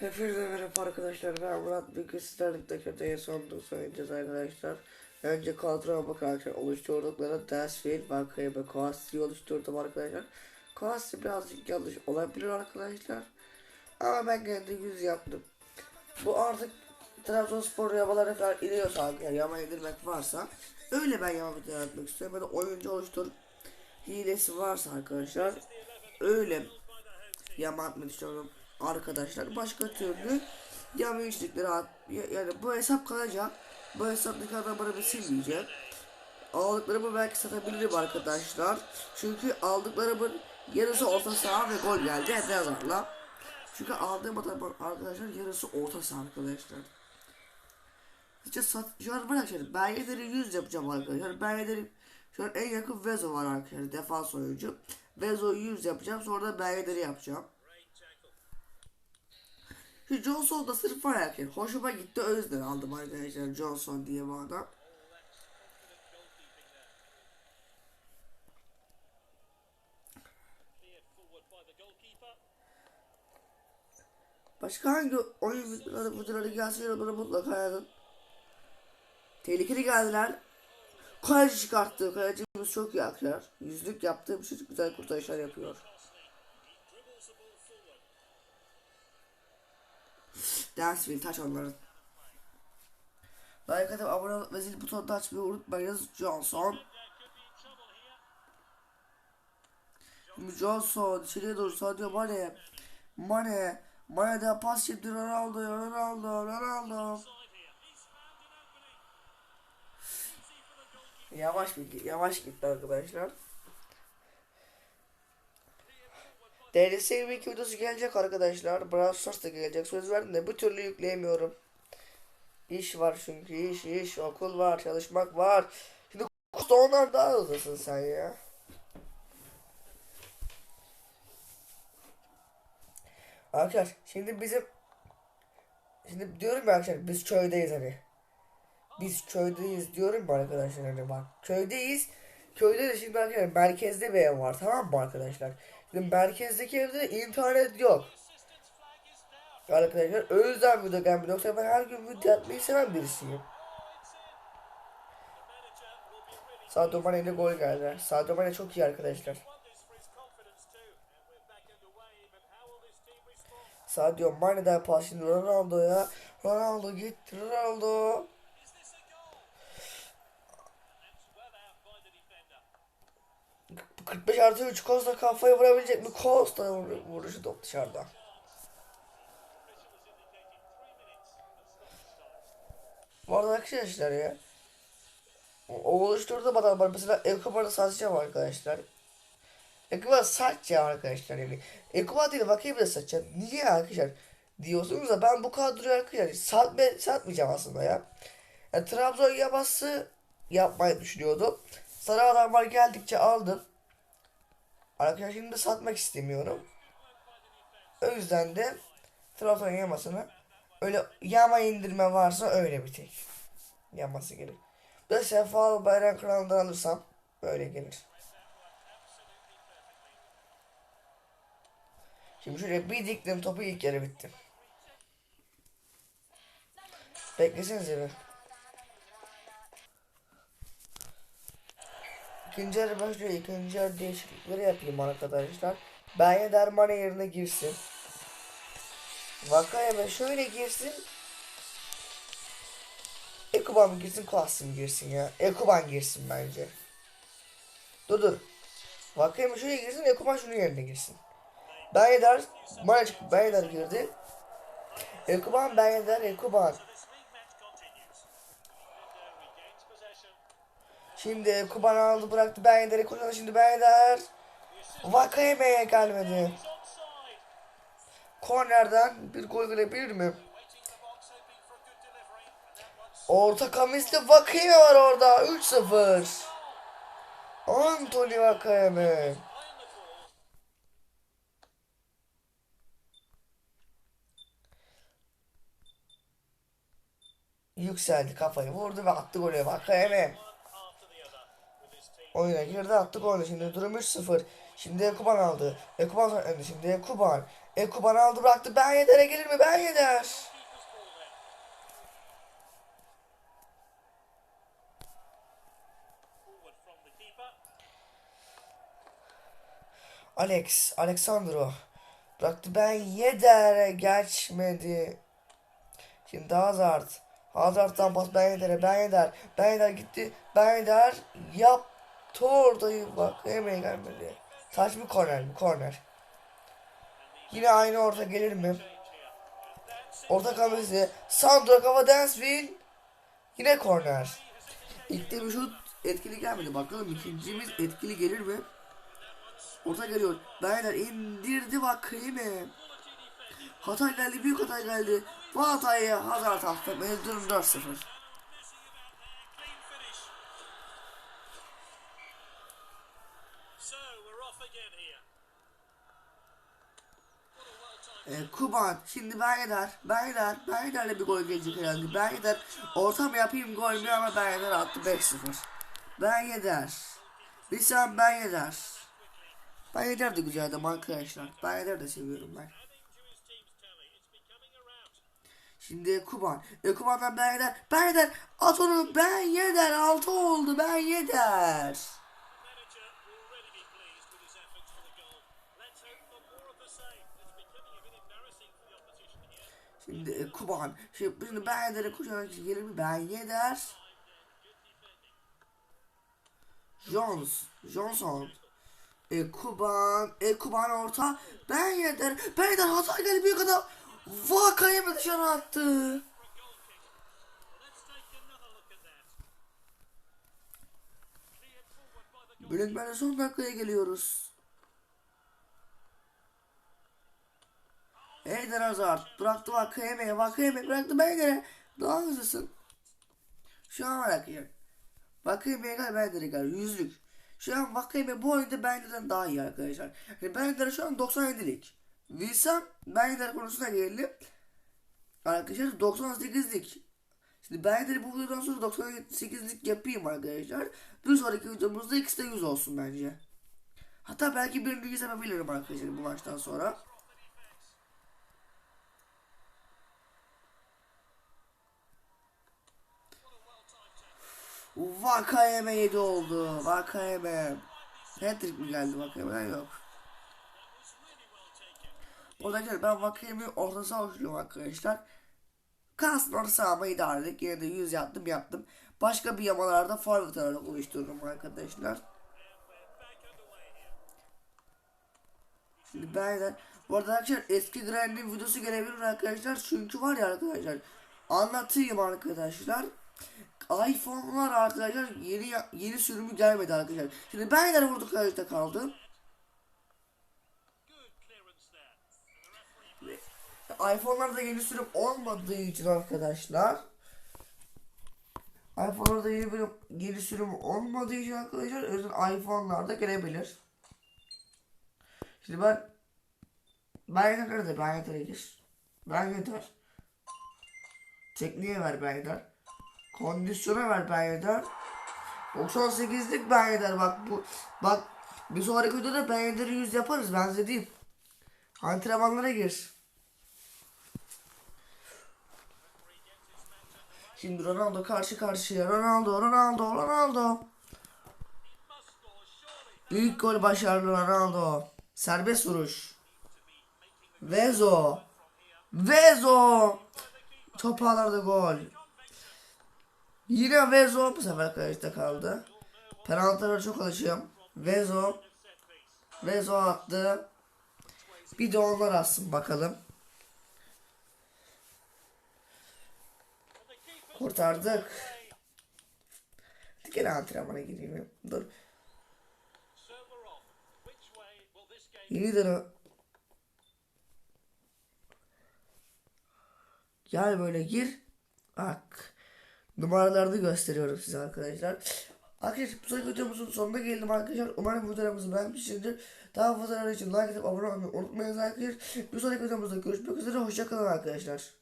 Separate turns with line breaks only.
Hepinize merhaba arkadaşlar. Ben Murat Bugün sizlerle kötüye sonunu söyleyeceğiz arkadaşlar. Önce kadroya bakarken oluşturdukları Dersfield, Bakaya ve Koasti oluşturdum arkadaşlar. Koasti birazcık yanlış olabilir arkadaşlar. Ama ben kendi yüz yaptım. Bu artık Trabzonspor yamalara kadar iniyorsa eğer yama indirmek varsa öyle ben yama yaratmak istiyorum. Ya da oyuncu oluştur hilesi varsa arkadaşlar öyle yama atmak istiyorum arkadaşlar. Başka türlü yama üçlükleri at ya- yani bu hesap kalacak. Bu hesaptaki adamları bir silmeyeceğim. Aldıklarımı belki satabilirim arkadaşlar. Çünkü aldıklarımın yarısı orta saha ve gol geldi. Yazarla. Çünkü aldığım adam arkadaşlar yarısı orta saha arkadaşlar. İşte sat, şu an bırak şimdi. Ben yederi 100 yapacağım arkadaşlar. Ben yederi şu an en yakın Vezo var arkadaşlar. Defans oyuncu. Vezo'yu 100 yapacağım. Sonra da ben yederi yapacağım. Şu Johnson da sırf var. Hoşuma gitti o yüzden aldım arkadaşlar Johnson diye bu adam. Başka hangi oyun videoları gelsin onları mutlaka yazın. Tehlikeli geldiler. Kaleci çıkarttı. Kalecimiz çok iyi. Yüzlük yaptığı bir güzel kurtarışlar yapıyor. Dansville taç onların. Like atıp abone olup ve zil butonunu açmayı unutmayınız. Johnson. Johnson içeriye doğru Sadio Mane. Mane. Mane'den pas şimdi Ronaldo. Ronaldo. Ronaldo. Yavaş bir yavaş gitti arkadaşlar. DLC 22 videosu gelecek arkadaşlar. Brawl Stars da gelecek. Söz verdim de bir türlü yükleyemiyorum. İş var çünkü iş iş okul var çalışmak var. Şimdi kusta onlar daha hızlısın sen ya. Arkadaşlar şimdi bizim Şimdi diyorum ya arkadaşlar biz köydeyiz hani. Biz köydeyiz diyorum ya arkadaşlar hani bak köydeyiz. Köyde de şimdi arkadaşlar merkezde bir ev var tamam mı arkadaşlar? Merkezdeki evde de internet yok. Arkadaşlar o yüzden video gelmiyor. Yoksa ben her gün video yapmayı seven birisiyim. Sadio Mane ile gol geldi. Sadio Mane çok iyi arkadaşlar. Sadio Mane'den pas şimdi Ronaldo'ya. Ronaldo gitti Ronaldo. Bu 45 artı 3 Costa kafaya vurabilecek mi? Costa vur- vuruşu top dışarıda. Bu arada arkadaşlar ya. O o oluşturduğum adam var. Mesela Ekobar'ı satacağım arkadaşlar. Ekobar satacağım arkadaşlar yani. Ekobar değil bakayım da satacağım. Niye arkadaşlar? Diyorsunuz da ben bu kadroyu arkadaşlar satma, satmayacağım aslında ya. Yani Trabzon yaması yapmayı düşünüyordum. Sarı adamlar geldikçe aldım. Arkadaşlar şimdi satmak istemiyorum. O yüzden de Trabzon yamasını öyle yama indirme varsa öyle bir tek. Yaması gelir. Bir de Sefalı Bayram Kralı'ndan alırsam böyle gelir. Şimdi şöyle bir diktim topu ilk yarı bitti. Beklesenize bir. İkinci yarı başlıyor. İkinci yarı değişiklikleri yapayım arkadaşlar. Benye Dermane yerine girsin. Vakayeme şöyle girsin. Ekuban mı girsin, Kuassi mı girsin ya? Ekuban girsin bence. Dur dur. Vakayeme şöyle girsin, Ekuban şunun yerine girsin. Benyeder, çıktı, Benyeder girdi. Ekuban, Benyeder, Ekuban. Şimdi Kuban aldı bıraktı Benyeder'i kullandı şimdi Benyeder. Vakayeme'ye gelmedi. Kornerden bir gol gelebilir mi? Orta kamisli Vakayeme var orada 3-0. Anthony Vakayeme. Yükseldi kafayı vurdu ve attı golü Vakayeme. Oyuna girdi attı golü. Şimdi durum 3-0. Şimdi Ekuban aldı. Ekuban önde. Şimdi Ekuban. Ekuban aldı bıraktı. Ben Yeder'e gelir mi? Ben Yeder. Alex, Alexandro. Bıraktı ben Yeder'e geçmedi. Şimdi Hazard. Hazard'dan pas ben Yeder'e ben Yeder. Ben Yeder gitti. Ben Yeder yaptı oradayı bak. Yemeğe gelmedi. Taş mı korner mi? Korner. Yine aynı orta gelir mi? Orta kamerası. Sandro kafa Dansville. Yine korner. İlk de bir şut etkili gelmedi. Bakalım ikincimiz etkili gelir mi? Orta geliyor. Beyler indirdi bak Krimi. Hatay geldi. Büyük Hatay geldi. Bu hatayı Hazard affetmedi. Durum 4-0. Ee, Kuban şimdi gider. Ben giderle bir gol gelecek herhalde. Ben gider. Orta mı yapayım gol mü ama ben gider attı 5-0. Ben gider. Bir sen. Ben gider de güzel adam arkadaşlar. Ben gider de seviyorum ben. Şimdi Kuban. E Kuban'dan. Ben gider. At onu ben yeder. Altı oldu ben yeder. Şimdi e, Kuban. Şimdi, şimdi ben yedere koşarak gelir mi? Ben yeder. Jones. Johnson. E Kuban. E Kuban orta. Ben yeder. Ben yeder. Hata geldi büyük adam. Vakayı mı dışarı attı? Bölünmenin son dakikaya geliyoruz. Eden Hazard bıraktı Vakayeme'ye Vakayeme bıraktı Bender'e daha hızlısın. Şu an bırakıyor. Vakayeme'ye gel Bender'e gel yüzlük. Şu an Vakayeme bu oyunda Bender'den daha iyi arkadaşlar. Yani Bender şu an 97'lik. Wilson Bender konusuna gelelim. Arkadaşlar 98'lik. Şimdi de bu videodan sonra 98'lik yapayım arkadaşlar. Bir sonraki videomuzda ikisi de 100 olsun bence. Hatta belki birini 100 yapabilirim arkadaşlar bu maçtan sonra. Vakayeme 7 oldu. Vakayeme. Hat-trick mi geldi Vakayeme'den yok. Orada gel ben Vakayeme'yi orta saha uçuyorum arkadaşlar. Kalsın orta sahama idare ettik. Yine de 100 yaptım yaptım. Başka bir yamalarda forvet olarak oluştururum arkadaşlar. Şimdi ben de bu arada arkadaşlar eski Grand'in videosu gelebilir arkadaşlar. Çünkü var ya arkadaşlar. Anlatayım arkadaşlar. iPhone'lar arkadaşlar yeni yeni sürümü gelmedi arkadaşlar. Şimdi ben de vurduk kalite kaldı.
Good clearance there. And the referee
iPhone'larda yeni sürüm olmadığı için arkadaşlar iPhone'larda yeni, bölüm, yeni sürüm olmadığı için arkadaşlar yüzden iPhone'larda gelebilir. Şimdi ben ben yeter de ben yeter. Ben yeter. Tekniğe ver ben yeter. Kondisyona ver ben yeter. 98'lik ben yeter bak bu bak bir sonraki videoda ben yeteri 100 yaparız ben size diyeyim. Antrenmanlara gir. Şimdi Ronaldo karşı karşıya. Ronaldo, Ronaldo, Ronaldo. Büyük gol başarılı Ronaldo. Serbest vuruş. Vezo. Vezo. Top ağlarda gol. Yine Vezo bu sefer kayışta kaldı. Penaltılara çok alışıyorum. Vezo. Vezo attı. Bir de onlar atsın bakalım. Kurtardık. Gene antrenmana gireyim. Dur. Yeniden. Gel böyle gir. Bak. Numaralarda gösteriyorum size arkadaşlar. Arkadaşlar bu sonraki videomuzun sonuna geldim arkadaşlar. Umarım videolarımızı beğenmişsinizdir. Daha fazla için like atıp abone olmayı unutmayın arkadaşlar. Bir sonraki videomuzda görüşmek üzere. Hoşçakalın arkadaşlar.